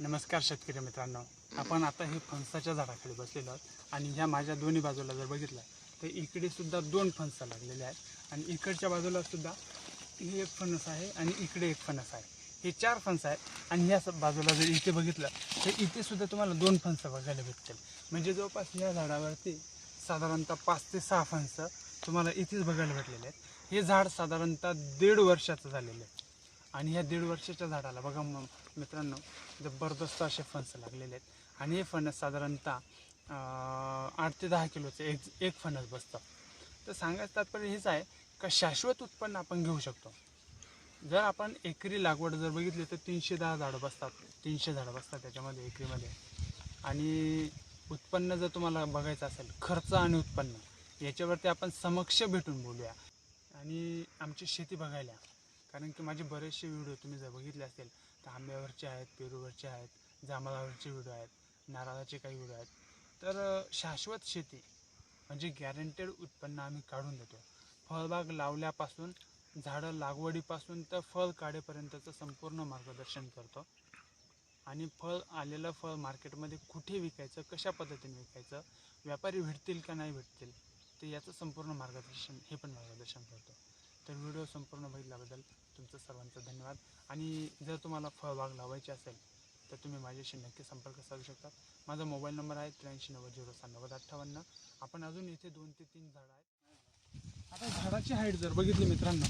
नमस्कार शेतकरी मित्रांनो. आपण आता हे फणसाच्या झाडाखाली बसलेलो आहोत आणि ह्या माझ्या दोन्ही बाजूला जर बघितलं तर इकडे सुद्धा दोन फणसं लागलेले आहेत आणि इकडच्या बाजूला सुद्धा हे एक फणस आहे आणि इकडे एक फणस आहे. हे चार फणस आहेत आणि ह्या स- बाजूला जर इथे बघितलं तर इथे सुद्धा तुम्हाला दोन फणसं बघायला भेटतील. म्हणजे जवळपास ह्या झाडावरती साधारणतः पाच ते सहा फणसं तुम्हाला इथेच बघायला भेटलेले आहेत. हे झाड साधारणतः दीड वर्षाचं झालेलं आहे. आणि ह्या दीड वर्षाच्या झाडाला बघा म- मित्रांनो जबरदस्त असे फणस लागलेले आहेत. आणि हे फणस साधारणतः आठ ते दहा किलोचे एक एक फणस बसतं. तर सांगायचं तात्पर्य हेच आहे का शाश्वत उत्पन्न आपण घेऊ शकतो. जर आपण एकरी लागवड जर बघितली तर तीनशे दहा झाडं बसतात. तीनशे झाडं बसतात त्याच्यामध्ये एकरीमध्ये. आणि उत्पन्न जर तुम्हाला बघायचं असेल खर्च आणि उत्पन्न याच्यावरती आपण समक्ष भेटून बोलूया. आणि आमची शेती बघायला. कारण की माझे बरेचसे व्हिडिओ तुम्ही जर बघितले असेल तर आंब्यावरचे आहेत पेरूवरचे आहेत जांभळावरचे व्हिडिओ आहेत नारळाचे काही व्हिडिओ आहेत. तर शाश्वत शेती म्हणजे गॅरंटेड उत्पन्न आम्ही काढून देतो. फळबाग लावल्यापासून झाडं लागवडीपासून तर फळ काढेपर्यंतचं संपूर्ण मार्गदर्शन करतो. आणि फळ आलेलं फळ मार्केटमध्ये कुठे विकायचं कशा पद्धतीने विकायचं व्यापारी भेटतील का नाही भेटतील ते याचं संपूर्ण मार्गदर्शन हे पण मार्गदर्शन करतो. तर व्हिडिओ संपूर्ण बघितल्याबद्दल तुमचं सर्वांचं धन्यवाद. आणि जर तुम्हाला फळबाग लावायची असेल तर तुम्ही माझ्याशी नक्की संपर्क साधू शकता. माझा मोबाईल नंबर आहे त्र्याऐंशी नव्वद झिरो सहा नव्वद अठ्ठावन्न आपण अजून इथे दोन ते तीन झाडं आहेत. आता झाडाची हाईट जर बघितली मित्रांनो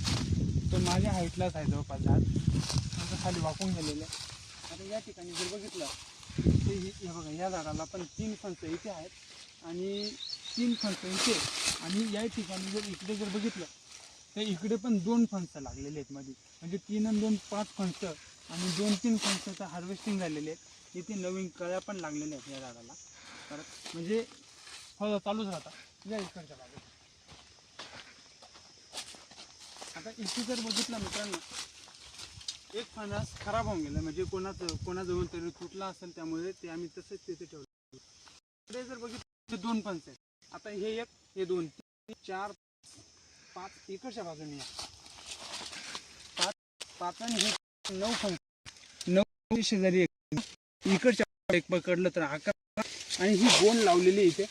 तर माझ्या हाईटलाच आहे जवळपास झाड. माझं खाली वाकून गेलेलं आहे. आता या ठिकाणी जर बघितलं ते हे हे बघा या झाडाला पण तीन फणसं इथे आहेत आणि तीन फणसं इथे. आणि या ठिकाणी जर इकडे जर बघितलं तर इकडे पण दोन फणसं लागलेले आहेत मध्ये म्हणजे तीन आणि दोन पाच फणसं आणि दोन तीन फणसं हार्वेस्टिंग झालेले आहेत. इथे नवीन कळ्या पण लागलेल्या आहेत या झाडाला. परत म्हणजे फळं चालूच राहतात. या इकडच्या बाजूला. आता इथे जर बघितलं मित्रांनो एक फणस खराब होऊन गेलं. म्हणजे कोणाचं कोणाजवळ तरी तुटला असेल त्यामुळे ते आम्ही तसंच तिथे ठेवलं. इकडे जर बघितलं दोन फणस आहेत. आता हे एक हे दोन तीन चार पाच इकडच्या बाजूने पाच पाच आणि हे नऊ फणस नऊ शेजारी इकडच्या एक पकडलं तर अकरा आणि ही गोण लावलेली इथे.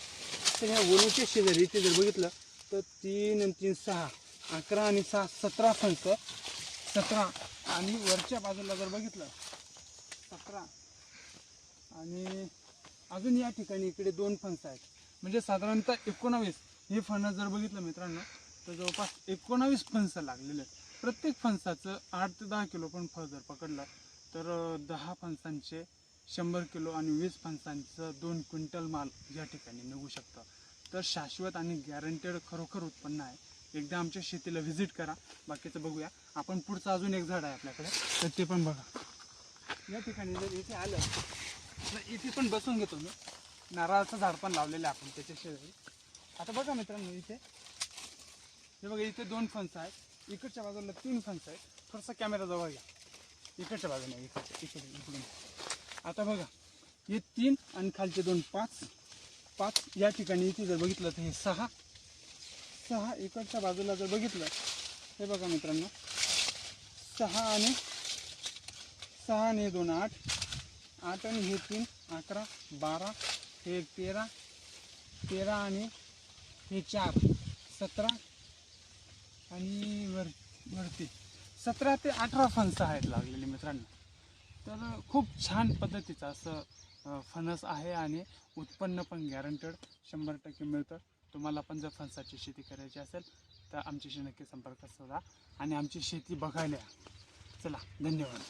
तर ह्या गोणीच्या शेजारी इथे जर बघितलं तर तीन आणि तीन सहा अकरा आणि सहा सतरा फणस सतरा आणि वरच्या बाजूला जर बघितलं सतरा. आणि अजून या ठिकाणी इकडे दोन फणस आहेत. म्हणजे साधारणतः एकोणावीस हे फणस जर बघितलं मित्रांनो तर जवळपास एकोणावीस फणस लागलेले आहेत. प्रत्येक फणसाचं आठ ते दहा किलो पण फळ जर पकडलं तर दहा फणसांचे शंभर किलो आणि वीस फणसांचं दोन क्विंटल माल या ठिकाणी निघू शकतं. तर शाश्वत आणि गॅरंटेड खरोखर उत्पन्न आहे. एकदा आमच्या शेतीला व्हिजिट करा. बाकीचं बघूया. आपण पुढचं अजून एक झाड आहे आपल्याकडे. तर ते पण बघा. या ठिकाणी जर इथे आलं तर इथे पण बसून घेतो मी. नारळाचं झाड पण लावलेलं आहे आपण त्याच्या शेजारी. आता बघा मित्रांनो इथे हे बघा इथे दोन फणस आहेत. इकडच्या बाजूला तीन फणस आहेत. थोडासा कॅमेरा जवळ घ्या. इकडच्या बाजूला इकडच्या इकडे इकडून. आता बघा हे तीन आणि खालचे दोन पाच. पाच या ठिकाणी इथे जर बघितलं तर हे सहा. सहा इकडच्या बाजूला जर बघितलं हे बघा मित्रांनो. सहा आणि सहा आणि हे दोन आठ. आठ आणि हे तीन अकरा बारा हे तेरा तेरा आणि हे चार सतरा आणि वर वरती. सतरा ते अठरा फणसं आहेत लागलेले मित्रांनो. तर खूप छान पद्धतीचं असं फणस आहे आणि उत्पन्न पण गॅरंटेड शंभर टक्के मिळतं. तुम्हाला पण जर फणसाची शेती करायची असेल तर आमच्याशी नक्की संपर्क साधा आणि आमची शेती बघायला चला धन्यवाद.